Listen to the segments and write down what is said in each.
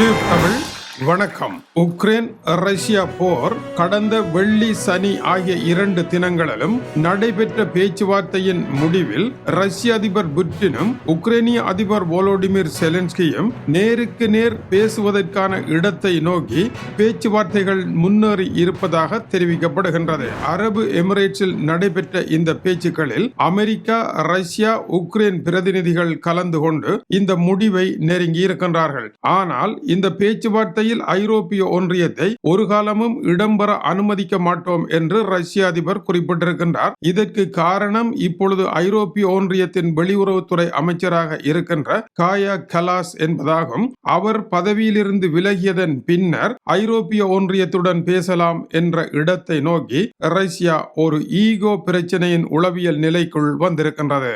Tube Tamil வணக்கம். Ukraine Russia போர் கடந்த வெள்ளி சனி ஆகிய இரண்டு தினங்களிலும் நடைபெற்ற பேச்சுவார்த்தையின் முடிவில் ரஷ்ய அதிபர் புட்டினும் உக்ரைனிய அதிபர் வோலோடிமிர் செலன்ஸ்கியும் நேருக்கு நேர் பேசுவதற்கான இடத்தை நோக்கி பேச்சுவார்த்தைகள் முன்னேறி இருப்பதாக தெரிவிக்கப்படுகின்றது. அரபு எமிரேட்ஸில் நடைபெற்ற இந்த பேச்சுக்களில் அமெரிக்கா ரஷ்யா உக்ரைன் பிரதிநிதிகள் கலந்து கொண்டு இந்த முடிவை நெருங்கி இருக்கின்றார்கள் ஆனால் இந்த பேச்சுவார்த்தையில் ஐரோப்பிய ஒன்றியத்தை ஒரு காலமும் இடம்பெற அனுமதிக்க மாட்டோம் என்று ரஷ்ய அதிபர் குறிப்பிட்டிருக்கின்றார். இதற்கு காரணம் இப்பொழுது ஐரோப்பிய ஒன்றியத்தின் வெளியுறவுத்துறை அமைச்சராக இருக்கின்ற காயா கலாஸ் என்பதாகும். அவர் பதவியிலிருந்து விலகியதன் பின்னர் ஐரோப்பிய ஒன்றியத்துடன் பேசலாம் என்ற இடத்தை நோக்கி ரஷ்யா ஒரு ஈகோ பிரச்சனையின் உளவியல் நிலைக்குள் வந்திருக்கின்றது.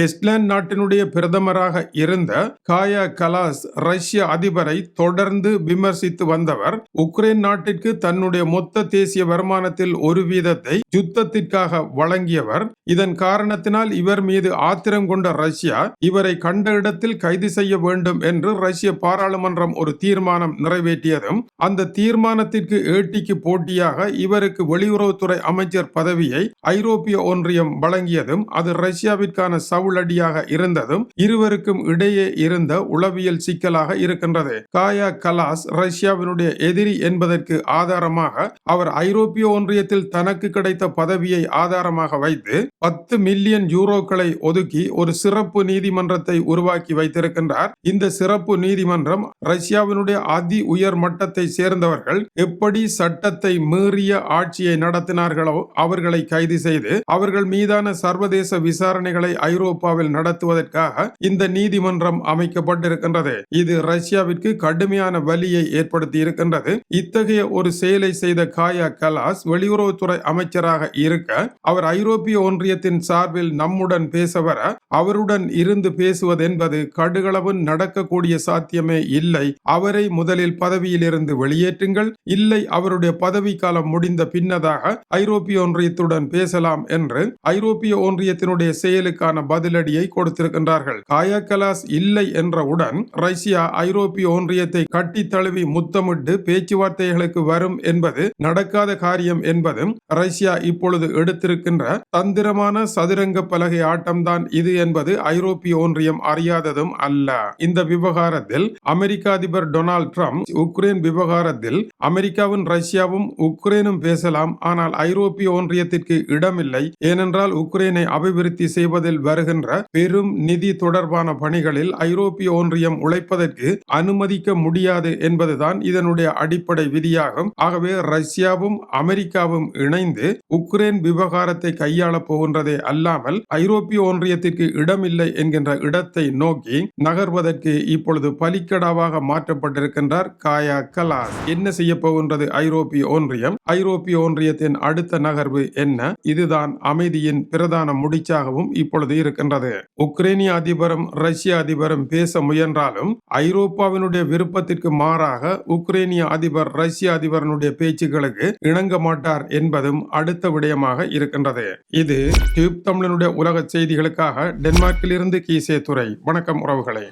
எஸ்லாந்து நாட்டினுடைய பிரதமராக இருந்த காயா கலாஸ் ரஷ்ய அதிபரை தொடர்ந்து விமர்சித்து வந்தவர் உக்ரைன் நாட்டிற்கு தன்னுடைய மொத்த தேசிய வருமானத்தில் ஒரு வீதத்தை யுத்தத்திற்காக வழங்கியவர். இதன் காரணத்தினால் இவர் மீது ஆத்திரம் கொண்ட ரஷ்யா இவரை கண்ட இடத்தில் கைது செய்ய வேண்டும் என்று ரஷ்ய பாராளுமன்றம் ஒரு தீர்மானம் நிறைவேற்றியதும் அந்த தீர்மானத்திற்கு ஏட்டிக்கு போட்டியாக இவருக்கு வெளியுறவுத்துறை அமைச்சர் பதவியை ஐரோப்பிய ஒன்றியம் வழங்கியதும் அது ரஷ்யாவிற்கான சவுல் உள்ளடியாக இருந்ததும் இருவருக்கும் இடையே இருந்த உளவியல் சிக்கலாக இருக்கின்றது. காயா கலாஸ் ரஷ்யாவினுடைய எதிரி என்பதற்கு ஆதாரமாக அவர் ஐரோப்பிய ஒன்றியத்தில் தனக்கு கிடைத்த பதவியை ஆதாரமாக வைத்து பத்து மில்லியன் யூரோக்களை ஒதுக்கி ஒரு சிறப்பு நீதிமன்றத்தை உருவாக்கி வைத்திருக்கின்றார். இந்த சிறப்பு நீதிமன்றம் ரஷ்யாவினுடைய அதி உயர் மட்டத்தை சேர்ந்தவர்கள் எப்படி சட்டத்தை மீறிய ஆட்சியை நடத்தினார்களோ அவர்களை கைது செய்து அவர்கள் மீதான சர்வதேச விசாரணைகளை ஐரோப்பாவில் நடத்துவதற்காக இந்த நீதிமன்றம் அமைக்கப்பட்டிருக்கின்றது. இது ரஷ்யாவிற்கு கடுமையான வலியை ஏற்படுத்தி இருக்கின்றது இத்தகைய ஒரு செயலை செய்த காயா கலாஸ் வெளியுறவுத்துறை அமைச்சராக இருக்க அவர் ஐரோப்பிய ஒன்றியத்தின் சார்பில் நம்முடன் பேச வர அவருடன் இருந்து பேசுவது என்பது கடுகளவு நடக்கக்கூடிய சாத்தியமே இல்லை. அவரை முதலில் பதவியிலிருந்து வெளியேற்றுங்கள். இல்லை அவருடைய பதவி காலம் முடிந்த பின்னதாக ஐரோப்பிய ஒன்றியத்துடன் பேசலாம் என்று ஐரோப்பிய ஒன்றியத்தினுடைய செயலுக்கான பதிலடியை கொடுத்திருக்கின்றார்கள். காயக்கலாஸ் இல்லை என்றவுடன் ரஷ்யா ஐரோப்பிய ஒன்றியத்தை கட்டி தழுவி முத்தமிட்டு பேச்சுவார்த்தைகளுக்கு வரும் என்பது நடக்காத காரியம் என்பதும் ரஷ்யா இப்பொழுது எடுத்திருக்கின்ற தந்திரமான சதுரங்க பலகை ஆட்டம்தான் இது என்பது ஐரோப்பிய ஒன்றியம் அறியாததும் அல்ல. இந்த விவகாரத்தில் அமெரிக்க அதிபர் டொனால்ட் ட்ரம்ப் உக்ரைன் விவகாரத்தில் அமெரிக்காவும் ரஷ்யாவும் உக்ரைனும் பேசலாம் ஆனால் ஐரோப்பிய ஒன்றியத்திற்கு இடமில்லை. ஏனென்றால் உக்ரைனை அபிவிருத்தி செய்வதில் வருகிற வருகின்ற பெரும் நிதி தொடர்பான பணிகளில் ஐரோப்பிய ஒன்றியம் உழைப்பதற்கு அனுமதிக்க முடியாது என்பதுதான் இதனுடைய அடிப்படை விதியாகும். ஆகவே ரஷ்யாவும் அமெரிக்காவும் இணைந்து உக்ரைன் விவகாரத்தை கையாளப் போகின்றதே அல்லாமல் ஐரோப்பிய ஒன்றியத்திற்கு இடமில்லை என்கின்ற இடத்தை நோக்கி நகர்வதற்கு இப்பொழுது பலிக்கடாவாக மாற்றப்பட்டிருக்கின்றார் காயா கலாஸ். என்ன செய்ய போகின்றது ஐரோப்பிய ஒன்றியம்? ஐரோப்பிய ஒன்றியத்தின் அடுத்த நகர்வு என்ன? இதுதான் அமைதியின் பிரதான முடிச்சாகவும் இப்பொழுது இருக்கின்றது. உக்ரைனிய அதிபரும் ரஷ்ய அதிபரும் பேச முயன்றாலும் ஐரோப்பாவினுடைய விருப்பத்திற்கு மாறாக உக்ரைனிய அதிபர் ரஷ்ய அதிபரனுடைய பேச்சுக்களுக்கு இணங்க மாட்டார் என்பதும் அடுத்த விடயமாக இருக்கின்றது. இது டியூப் தமிழனுடைய உலக செய்திகளுக்காக டென்மார்க்கிலிருந்து கீசே துறை வணக்கம் உறவுகளே.